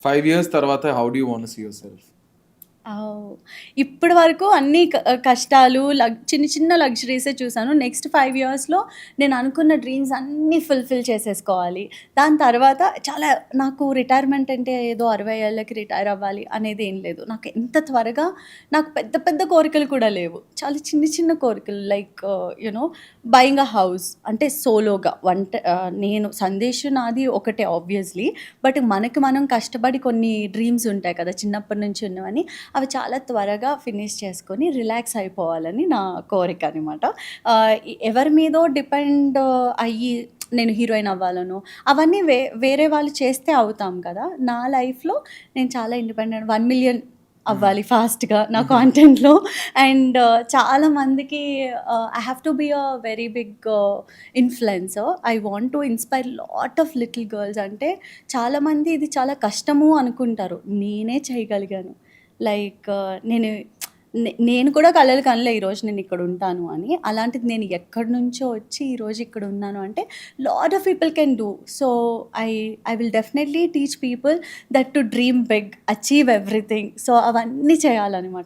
five years tarvata how do you want to see yourself? ఇప్పటి వరకు అన్ని క- కష్టాలు లగ్ చిన్న చిన్న లగ్జరీసే చూసాను. నెక్స్ట్ ఫైవ్ ఇయర్స్లో నేను అనుకున్న డ్రీమ్స్ అన్నీ ఫుల్ఫిల్ చేసేసుకోవాలి. దాని తర్వాత చాలా నాకు రిటైర్మెంట్ అంటే ఏదో అరవై ఏళ్ళకి రిటైర్ అవ్వాలి అనేది ఏం లేదు. నాకు ఎంత త్వరగా నాకు పెద్ద పెద్ద కోరికలు కూడా లేవు. చాలా చిన్న చిన్న కోరికలు like you know buying a house అంటే సోలోగా. వంట నేను సందేశం నాది ఒకటే ఆబ్వియస్లీ బట్ మనకి మనం కష్టపడి కొన్ని డ్రీమ్స్ ఉంటాయి కదా చిన్నప్పటి నుంచి ఉన్నవని అవి చాలా త్వరగా ఫినిష్ చేసుకొని రిలాక్స్ అయిపోవాలని నా కోరిక అనమాట ఎవరి మీదో డిపెండ్ అయ్యి నేను హీరోయిన్ అవ్వాలను అవన్నీ వే వేరే వాళ్ళు చేస్తే అవుతాం కదా. నా లైఫ్లో నేను చాలా ఇండిపెండెంట్ వన్ మిలియన్ అవ్వాలి ఫాస్ట్గా నా కాంటెంట్లో. అండ్ చాలా మందికి I have to be a very big influencer. I want to inspire lot of little girls. అంటే చాలామంది ఇది చాలా కష్టము అనుకుంటారు. నేనే చేయగలిగాను. లైక్ నేను నేను కూడా కలలు కనలే ఈరోజు నేను ఇక్కడ ఉంటాను అని. అలాంటిది నేను ఎక్కడి నుంచో వచ్చి ఈరోజు ఇక్కడ ఉన్నాను అంటే lot of people can do so I I will definitely teach people that to dream big achieve everything so అవన్నీ చేయాలన్నమాట.